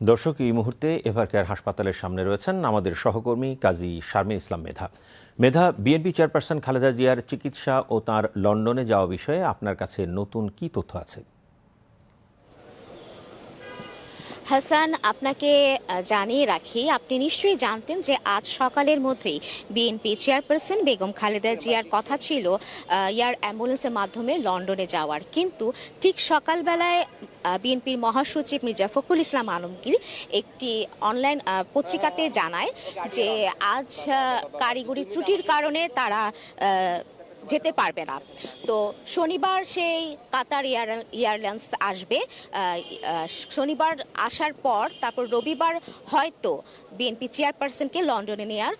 দর্শক, এই মুহূর্তে এভার কেয়ার হাসপাতালের সামনে রয়েছেন আমাদের সহকর্মী কাজী শারমিন ইসলাম মেধা। মেধা, বিএনপি চেয়ারপারসন খালেদা জিয়ার চিকিৎসা ও তার লন্ডনে যাওয়া বিষয়ে আপনার কাছে নতুন কি তথ্য আছে? হাসান, আপনাকে জানিয়ে রাখি, আপনি নিশ্চয়ই জানতেন যে আজ সকালের মধ্যেই বিএনপি চেয়ারপারসন বেগম খালেদা জিয়ার কথা ছিল এয়ার অ্যাম্বুলেন্সের মাধ্যমে লন্ডনে যাওয়ার। কিন্তু ঠিক সকালবেলায় বিএনপির মহাসচিব মির্জা ফখরুল ইসলাম আলমগীর একটি অনলাইন পত্রিকাতে জানায় যে আজ কারিগরি ত্রুটির কারণে তারা যেতে পারবে না। তো শনিবার সেই কাতার এয়ার, এয়ারলাইন্স আসবে। শনিবার আসার পর, তারপর রবিবার হয়তো বিএনপি চেয়ারপারসনকে লন্ডনে নেওয়ার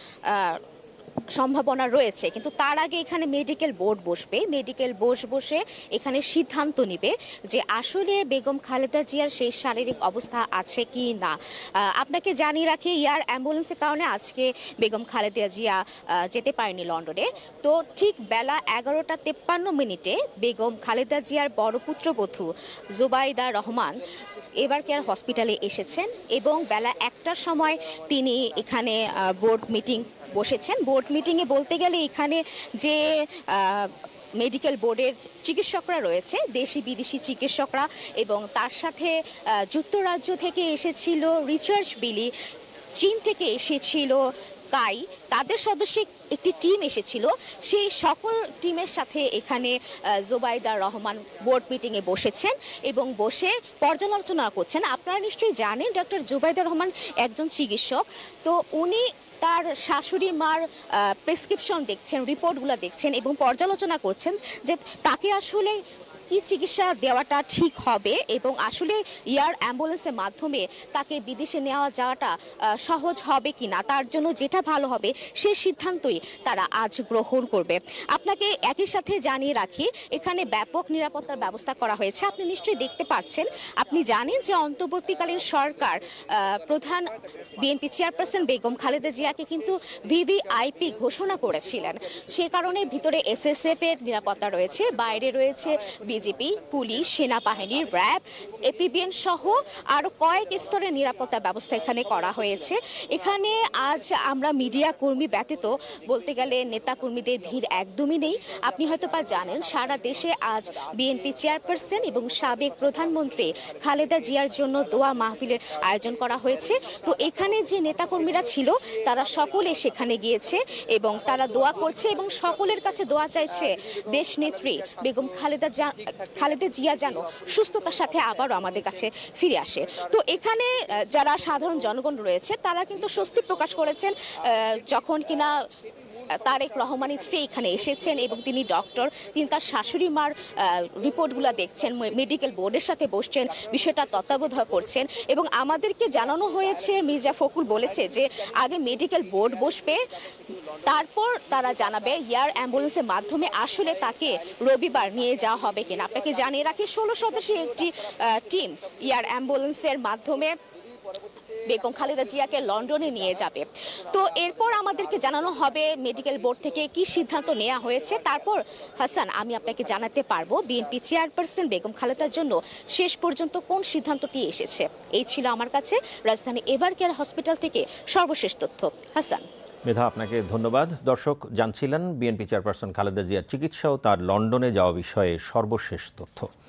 সম্ভাবনা রয়েছে, কিন্তু তার আগে এখানে মেডিকেল বোর্ড বসবে। মেডিকেল বোর্ড বসে এখানে সিদ্ধান্ত নিবে যে আসলে বেগম খালেদা জিয়ার সেই শারীরিক অবস্থা আছে কি না। আপনাকে জানিয়ে রাখি এয়ার অ্যাম্বুলেন্সের কারণে আজকে বেগম খালেদা জিয়া যেতে পারেনি লন্ডনে। তো ঠিক বেলা এগারোটা তেপ্পান্ন মিনিটে বেগম খালেদা জিয়ার বড় পুত্রবধূ জুবাইদা রহমান এবার কেয়ার হসপিটালে এসেছেন এবং বেলা একটার সময় তিনি এখানে বোর্ড মিটিং বসেছেন। বোর্ড মিটিংয়ে বলতে গেলে এখানে যে মেডিকেল বোর্ডের চিকিৎসকরা রয়েছে, দেশি বিদেশি চিকিৎসকরা এবং তার সাথে যুক্তরাজ্য থেকে এসেছিল রিচার্জ বিলি, চীন থেকে এসেছিল কাই তাদের সদস্য একটি টিম এসেছিল। সেই সকল টিমের সাথে এখানে আহ, জোবাইদা রহমান বোর্ড মিটিংয়ে বসেছেন এবং বসে পর্যালোচনা করছেন। আপনারা নিশ্চয়ই জানেন ডক্টর জুবাইদা রহমান একজন চিকিৎসক। তো উনি তার শাশুড়ি মার প্রেসক্রিপশন দেখছেন রিপোর্টগুলো দেখছেন এবং পর্যালোচনা করছেন যে তাকে আসলে কি চিকিৎসা দেওয়াটা ঠিক হবে এবং আসলে এয়ার অ্যাম্বুলেন্সের মাধ্যমে তাকে বিদেশে নেওয়া যাওয়াটা সহজ হবে কি না তার জন্য যেটা ভালো হবে সে সিদ্ধান্তই তারা আজ গ্রহণ করবে। আপনাকে একই সাথে জানিয়ে রাখি, এখানে ব্যাপক নিরাপত্তার ব্যবস্থা করা হয়েছে। আপনি নিশ্চয়ই দেখতে পাচ্ছেন, আপনি জানেন যে অন্তর্বর্তীকালীন সরকার প্রধান বিএনপি চেয়ারপারসন বেগম খালেদা জিয়াকে কিন্তু ভিভিআইপি ঘোষণা করেছিলেন। সে কারণে ভিতরে এসএসএফ এর নিরাপত্তা রয়েছে, বাইরে রয়েছে বিজেপি পুলিশ, সেনাবাহিনী, র্যাব, এপিবিএন সহ আরও কয়েক স্তরের নিরাপত্তা ব্যবস্থা এখানে করা হয়েছে। এখানে আজ আমরা মিডিয়া কর্মী ব্যতীত বলতে গেলে নেতা কর্মীদের ভিড় একদমই নেই। আপনি হয়তো বা জানেন, সারা দেশে আজ বিএনপি চেয়ারপারসন এবং সাবেক প্রধানমন্ত্রী খালেদা জিয়ার জন্য দোয়া মাহফিলের আয়োজন করা হয়েছে। তো এখানে যে নেতাকর্মীরা ছিল, তারা সকলে সেখানে গিয়েছে এবং তারা দোয়া করছে এবং সকলের কাছে দোয়া চাইছে। দেশ নেত্রী বেগম খালেদা খালেদা জিয়া যেন সুস্থতার সাথে আবারও আমাদের কাছে ফিরে আসে। তো এখানে যারা সাধারণ জনগণ রয়েছে, তারা কিন্তু স্বস্তি প্রকাশ করেছেন যখন কিনা তারেক রহমানের স্ত্রী এখানে এসেছেন এবং তিনি ডক্টর। তিনি তার শাশুড়ি মার রিপোর্টগুলো দেখছেন মেডিকেল বোর্ডের সাথে বসছেন, বিষয়টা তত্ত্বাবধায় করছেন এবং আমাদেরকে জানানো হয়েছে, মির্জা ফখরুল বলেছে যে আগে মেডিকেল বোর্ড বসবে, তারপর তারা জানাবে এয়ার অ্যাম্বুলেন্সের মাধ্যমে আসলে তাকে রবিবার নিয়ে যাওয়া হবে কিনা। আপনাকে জানিয়ে রাখি, ষোলো সদস্যের একটি টিম এয়ার অ্যাম্বুলেন্সের মাধ্যমে বেগম খালেদা জিয়াকে লন্ডনে নিয়ে যাবে। তো এরপর আমাদেরকে জানানো হবে মেডিকেল বোর্ড থেকে কি সিদ্ধান্ত নেওয়া হয়েছে। তারপর হাসান, আমি আপনাকে জানাতে পারব বিএনপি চেয়ারপারসন বেগম খালেদার জন্য শেষ পর্যন্ত কোন সিদ্ধান্তটি এসেছে। এই ছিল আমার কাছে। রাজধানী এভার কেয়ার হসপিটাল থেকে সর্বশেষ তথ্য। হাসান। মেধা, আপনাকে ধন্যবাদ। দর্শক, জানছিলেন বিএনপি চেয়ারপারসন খালেদা জিয়ার চিকিৎসা ও তার লন্ডনে যাওয়া বিষয়ে সর্বশেষ তথ্য।